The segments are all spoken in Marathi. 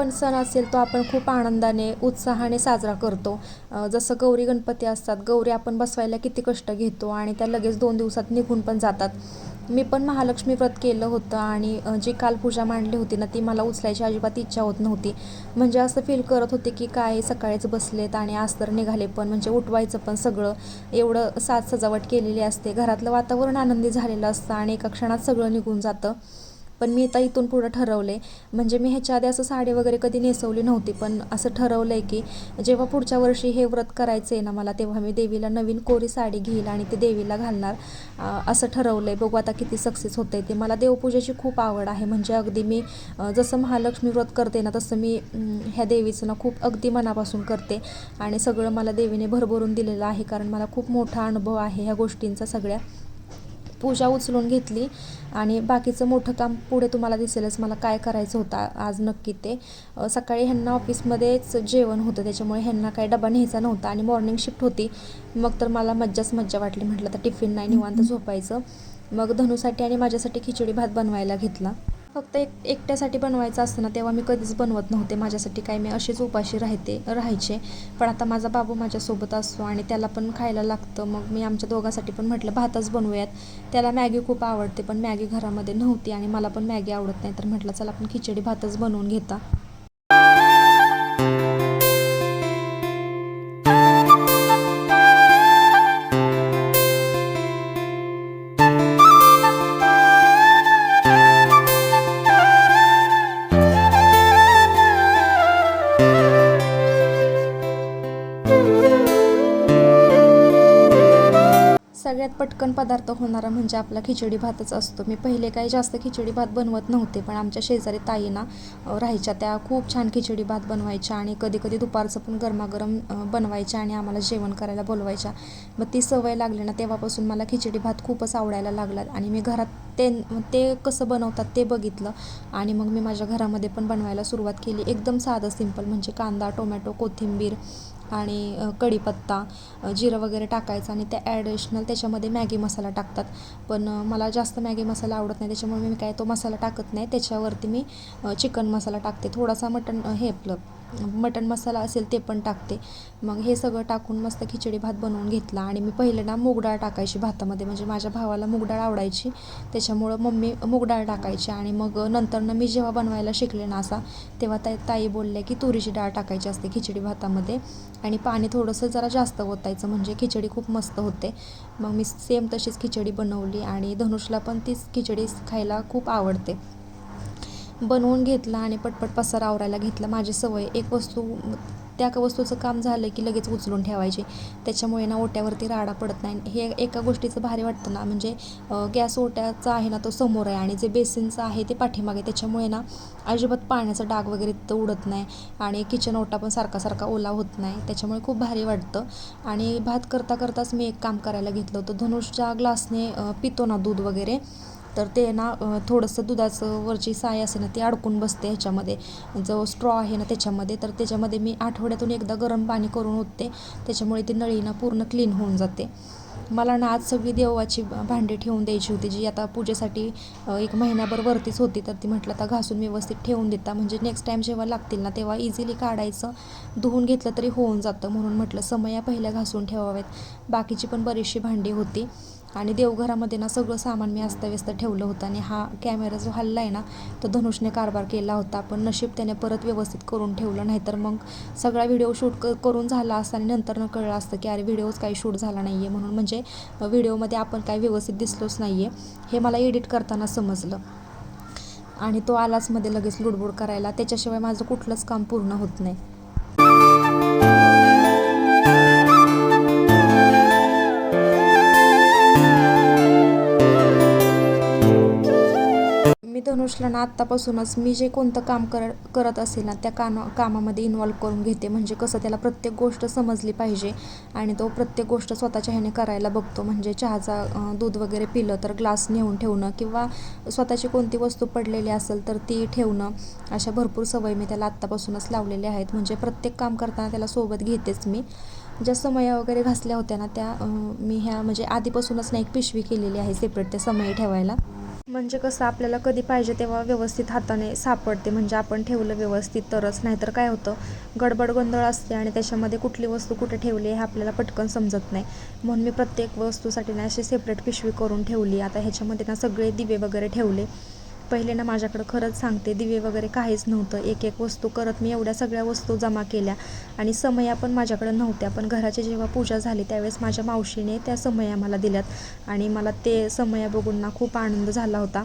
पण सण असेल तो आपण खूप आनंदाने उत्साहाने साजरा करतो. जसं गौरी गणपती असतात. गौरी आपण बसवायला किती कष्ट घेतो आणि त्या लगेच दोन दिवसात निघून पण जातात. मी पण महालक्ष्मी व्रत केलं होतं आणि जी काल पूजा मांडली होती ना ती मला उचलायची अजिबात इच्छा होत नव्हती. म्हणजे असं फील करत होते की काय सकाळीच बसलेत आणि आज तर निघाले पण म्हणजे उठवायचं पण सगळं. एवढं साज सजावट केलेली असते. घरातलं वातावरण आनंदी झालेलं असतं आणि एका क्षणात सगळं निघून जातं. पण मी आता इथून पुढं ठरवले म्हणजे मी ह्याच्या आधी असं साडी वगैरे कधी नेसवली नव्हती पण असं ठरवलं आहे की जेव्हा पुढच्या वर्षी हे व्रत करायचं आहे ना मला तेव्हा मी देवीला नवीन कोरी साडी घेईल आणि ते देवीला घालणार. असं ठरवलं आहे बघू आता किती सक्सेस होतं ते. मला देवपूजेची खूप आवड आहे. म्हणजे अगदी मी जसं महालक्ष्मी व्रत करते ना तसं मी ह्या देवीचं ना खूप अगदी मनापासून करते. आणि सगळं मला देवीने भरभरून दिलेलं आहे कारण मला खूप मोठा अनुभव आहे ह्या गोष्टींचा सगळ्या. पूजा उचलून घेतली आणि बाकीचं मोठं काम पुढे तुम्हाला दिसेलच मला काय करायचं होतं आज नक्की ते. सकाळी ह्यांना ऑफिसमध्येच जेवण होतं त्याच्यामुळे ह्यांना काही डबा न्यायचा नव्हता आणि मॉर्निंग शिफ्ट होती. मग तर मला मज्जाच मज्जा वाटली म्हटलं तर टिफिन नाही निवांत झोपायचं. मग धनुसाठी आणि माझ्यासाठी खिचडी भात बनवायला घेतला. फक्त एक एकट्यासाठी बनवायचं असतं ना तेव्हा मी कधीच बनवत नव्हते. माझ्यासाठी काय मी अशीच उपाशी राहते राहायचे. पण आता माझा बाबू माझ्यासोबत असतो आणि त्याला पण खायला लागतं. मग मी आमच्या दोघांसाठी पण म्हटलं भातच बनवूयात. त्याला मॅगी खूप आवडते पण मॅगी घरामध्ये नव्हती आणि मला पण मॅगी आवडत नाही. तर म्हटलं चला आपण खिचडी भातच बनवून घेता. सगळ्यात पटकन पदार्थ होणारा म्हणजे आपला खिचडी भातच असतो. मी पहिले काही जास्त खिचडी भात बनवत नव्हते पण आमच्या शेजारी ताईना राहायच्या त्या खूप छान खिचडी भात बनवायच्या आणि कधी कधी दुपारचं पण गरमागरम बनवायच्या आणि आम्हाला जेवण करायला बोलवायच्या. मग ती सवय लागली ना तेव्हापासून मला खिचडी भात खूपच आवडायला लागला आणि मी घरात ते ते कसं बनवतात ते बघितलं. आणि मग मी माझ्या घरामध्ये पण बनवायला सुरुवात केली. एकदम साधं सिंपल म्हणजे कांदा टोमॅटो कोथिंबीर आणि कढीपत्ता जिरं वगैरे टाकायचं आणि त्या ॲडिशनल त्याच्यामध्ये मॅगी मसाला टाकतात. पण मला जास्त मॅगी मसाला आवडत नाही. त्याच्यामुळे मी काय तो मसाला टाकत नाही. त्याच्यावरती मी चिकन मसाला टाकते. थोडासा मटण हे आपलं मटण मसाला असेल ते पण टाकते. मग हे सगळं टाकून मस्त खिचडी भात बनवून घेतला आणि मी पहिले ना मूग डाळ टाकायची भातामध्ये. म्हणजे माझ्या भावाला मूग डाळ आवडायची. त्याच्यामुळं मम्मी मूग डाळ टाकायची आणि मग नंतरनं मी जेव्हा बनवायला शिकले ना असा तेव्हा ताई ताई बोलल्या की तुरीची डाळ टाकायची असते खिचडी भातामध्ये. आणि पाणी थोडंसं जरा जास्त ओतायचं म्हणजे खिचडी खूप मस्त होते. मग मी सेम तशीच खिचडी बनवली आणि धनुषला पण तीच खिचडी खायला खूप आवडते. बनवून घेतला आणि पटपट पसार आवरायला घेतला. माझी सवय एक वस्तू त्या का वस्तूचं काम झालं की लगेच उचलून ठेवायची. त्याच्यामुळे ना ओट्यावरती राडा पडत नाही. हे एका गोष्टीचं भारी वाटतं ना म्हणजे गॅस ओट्याचा आहे ना तो समोर आहे आणि जे बेसिनचं आहे ते पाठीमागे. त्याच्यामुळे ना अजिबात पाण्याचा डाग वगैरे तर उडत नाही आणि किचन ओटा पण सारखा सारखा ओला होत नाही. त्याच्यामुळे खूप भारी वाटतं. आणि भात करता करताच मी एक काम करायला घेतलं होतं. धनुषच्या ग्लासने पितो ना दूध वगैरे. तर ते ना थोडंसं दुधाचं वरची साय असे ना ती अडकून बसते ह्याच्यामध्ये. जो स्ट्रॉ आहे ना त्याच्यामध्ये. तर त्याच्यामध्ये मी आठवड्यातून एकदा गरम पाणी करून ओतते. त्याच्यामुळे ती नळी ना पूर्ण क्लीन होऊन जाते. मला ना आज सगळी देवाची भांडी ठेवून द्यायची होती जी आता पूजेसाठी एक महिनाभर वरतीच होती. तर ती म्हटलं आता घासून व्यवस्थित ठेवून देता म्हणजे नेक्स्ट टाईम जेव्हा लागतील ना तेव्हा इझिली काढायचं धुवून घेतलं तरी होऊन जातं. म्हणून म्हटलं समया पहिल्या घासून ठेवाव्यात. बाकीची पण बरीचशी भांडी होती. आणि देवघरामध्ये ना सगळं सामान मी अस्तव्यस्त ठेवलं होतं आणि हा कॅमेरा जो हल्ला आहे ना तो धनुषने कारभार केला होता. पण नशीब त्याने परत व्यवस्थित करून ठेवलं नाहीतर मग सगळा व्हिडिओ शूट क करून झाला असता आणि नंतर न कळलं असतं की अरे व्हिडिओच काही शूट झाला नाही आहे म्हणून. म्हणजे व्हिडिओमध्ये आपण काही व्यवस्थित दिसलोच नाही आहे हे मला एडिट करताना समजलं. आणि तो आलाच मध्ये लगेच लुडबुड करायला. त्याच्याशिवाय माझं कुठलंच काम पूर्ण होत नाही. मी ना आत्तापासूनच मी जे कोणतं काम कर करत असेल ना त्या काना कामामध्ये इन्वॉल्व करून घेते. म्हणजे कसं त्याला प्रत्येक गोष्ट समजली पाहिजे आणि तो प्रत्येक गोष्ट स्वतःच्या ह्याने करायला बघतो. म्हणजे चहाचा दूध वगैरे पिलं तर ग्लास नेऊन ठेवणं किंवा स्वतःची कोणती वस्तू पडलेली असेल तर ती ठेवणं अशा भरपूर सवयी मी त्याला आत्तापासूनच लावलेल्या आहेत. म्हणजे प्रत्येक काम करताना त्याला सोबत घेतेच मी. ज्या समया वगैरे घासल्या होत्या ना त्या मी ह्या म्हणजे आधीपासूनच ना एक पिशवी केलेली आहे सेपरेट त्या समयी ठेवायला. म्हणजे कसं आपल्याला कधी पाहिजे तेव्हा व्यवस्थित हाताने सापडते. म्हणजे आपण ठेवलं व्यवस्थित तरच. नाहीतर काय होतं? गडबड गोंधळ असते आणि त्याच्यामध्ये कुठली वस्तू कुठे ठेवली हे आपल्याला पटकन समजत नाही. म्हणून मी प्रत्येक वस्तूसाठी ना अशी सेपरेट पिशवी करून ठेवली. आता ह्याच्यामध्ये ना सगळे दिवे वगैरे ठेवले. पहिले ना माझ्याकडं खरंच सांगते दिवे वगैरे काहीच नव्हतं. एक एक वस्तू करत मी एवढ्या सगळ्या वस्तू जमा केल्या. आणि समया पण माझ्याकडं नव्हत्या पण घराची जेव्हा पूजा झाली त्यावेळेस माझ्या मावशीने त्या समया मला दिल्यात. आणि मला ते समया बघून ना खूप आनंद झाला होता.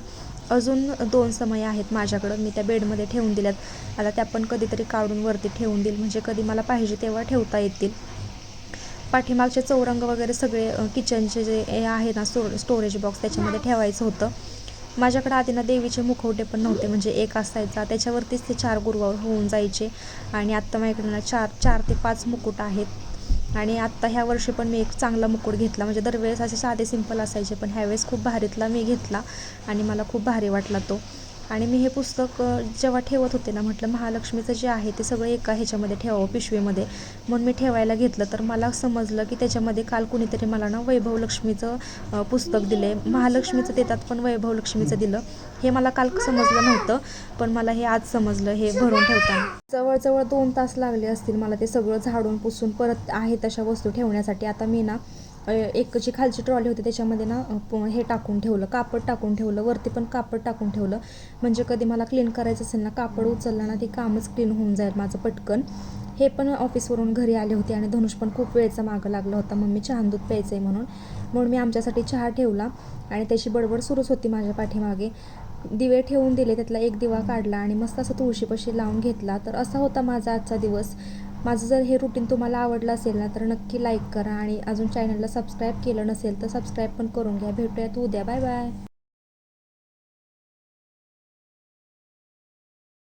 अजून दोन समय आहेत माझ्याकडं मी त्या बेडमध्ये ठेवून दिल्यात. आता त्या पण कधीतरी काढून वरती ठेवून देईल म्हणजे कधी मला पाहिजे तेव्हा ठेवता येतील. पाठीमागचे चौरंग वगैरे सगळे किचनचे जे हे आहे ना स्टो स्टोरेज बॉक्स त्याच्यामध्ये ठेवायचं होतं. माझ्याकडे आधी ना देवीचे मुखवटे पण नव्हते. म्हणजे एक असायचा त्याच्यावरतीच ते चार गुरुवार होऊन जायचे. आणि आत्ता माझ्याकडे ना चार चार ते पाच मुकुट आहेत. आणि आत्ता ह्या वर्षी पण मी एक चांगला मुकुट घेतला. म्हणजे दरवेळेस असे साधे सिंपल असायचे पण ह्यावेळेस खूप भारीतला मी घेतला. आणि मला खूप भारी वाटला तो. आणि मी हे पुस्तक जेव्हा ठेवत होते ना म्हटलं महालक्ष्मीचं जे आहे ते सगळं एका ह्याच्यामध्ये ठेवावं पिशवीमध्ये. म्हणून मी ठेवायला घेतलं. तर मला समजलं की त्याच्यामध्ये काल कुणीतरी मला ना वैभव लक्ष्मीचं पुस्तक दिलं आहे महालक्ष्मीचं देतात पण वैभव लक्ष्मीचं दिलं. हे मला काल समजलं नव्हतं पण मला हे आज समजलं हे भरून ठेवताना. जवळजवळ दोन तास लागले असतील मला ते सगळं झाडून पुसून परत आहे तशा वस्तू ठेवण्यासाठी. आता मी ना एक जी खालची ट्रॉली होती त्याच्यामध्ये ना हे टाकून ठेवलं कापड टाकून ठेवलं वरती पण कापड टाकून ठेवलं. म्हणजे कधी मला क्लीन करायचं असेल ना कापड उचललं ना ते कामच क्लीन होऊन जाईल माझं पटकन. हे पण ऑफिसवरून घरी आले होते आणि धनुष पण खूप वेळचा मागं लागला होता मम्मी चहा दूध प्यायचं आहे म्हणून. म्हणून मी आमच्यासाठी चहा ठेवला आणि त्याची बडबड सुरूच होती माझ्या पाठीमागे. दिवे ठेवून दिले त्यातला एक दिवा काढला आणि मस्त असं तुळशीपाशी लावून घेतला. तर असा होता माझा आजचा दिवस. माझं जर हे रुटीन तुम्हाला आवडलं असेल ना तर नक्की लाईक करा आणि अजून चॅनलला सबस्क्राईब केलं नसेल तर सबस्क्राईब पण करून घ्या. भेटूयात उद्या. Bye bye